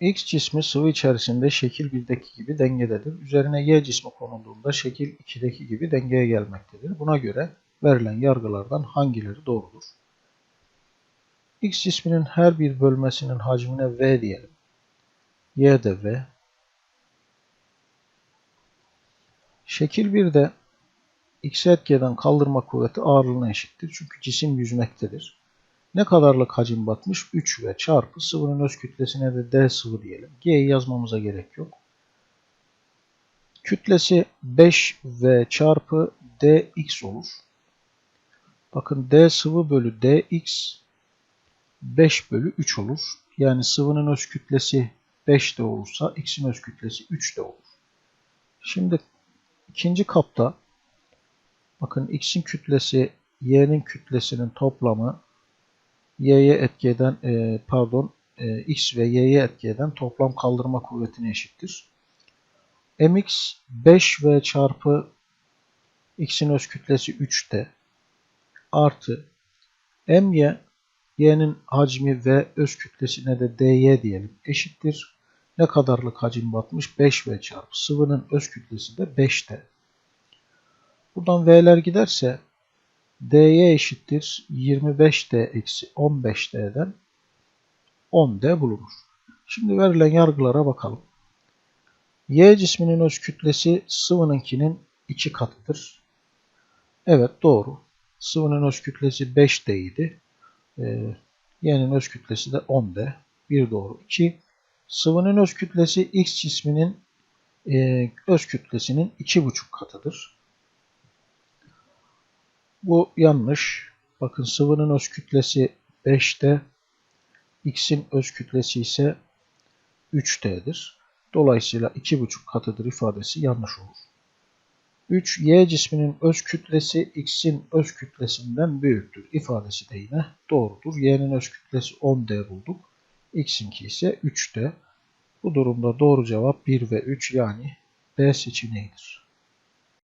X cismi sıvı içerisinde şekil 1'deki gibi dengededir. Üzerine Y cismi konulduğunda şekil 2'deki gibi dengeye gelmektedir. Buna göre verilen yargılardan hangileri doğrudur? X cisminin her bir bölmesinin hacmine V diyelim. Y de V. Şekil 1'de X etkeden kaldırma kuvveti ağırlığına eşittir. Çünkü cisim yüzmektedir. Ne kadarlık hacim batmış? 3V çarpı sıvının öz kütlesine de D sıvı diyelim. G'yi yazmamıza gerek yok. Kütlesi 5V çarpı dx olur. Bakın D sıvı bölü dx 5 bölü 3 olur. Yani sıvının öz kütlesi 5 de olursa x'in öz kütlesi 3 de olur. Şimdi ikinci kapta bakın x'in kütlesi y'nin kütlesinin toplamı y'ye etki eden e, pardon e, x ve y'ye etki eden toplam kaldırma kuvvetine eşittir. mx 5v çarpı x'in öz kütlesi 3'te artı my y'nin hacmi ve öz kütlesine de dy diyelim eşittir. Ne kadarlık hacim batmış? 5v çarpı sıvının öz kütlesi de 5'te. Buradan v'ler giderse dy eşittir 25d eksi 15d'den 10d bulunur. Şimdi verilen yargılara bakalım. Y cisminin öz kütlesi sıvınınkinin 2 katıdır. Evet doğru. Sıvının öz kütlesi 5d idi. Ee, Y'nin öz kütlesi de 10d. 1 doğru. 2. Sıvının öz kütlesi X cisminin e, öz kütlesinin 2,5 katıdır. Bu yanlış. Bakın sıvının öz kütlesi 5'te, x'in öz kütlesi ise 3t'dir. Dolayısıyla 2,5 katıdır ifadesi yanlış olur. 3. Y cisminin öz kütlesi x'in öz kütlesinden büyüktür ifadesi de yine doğrudur. Y'nin öz kütlesi 10d bulduk. x'inki ise 3d. Bu durumda doğru cevap 1 ve 3 yani B seçeneğidir.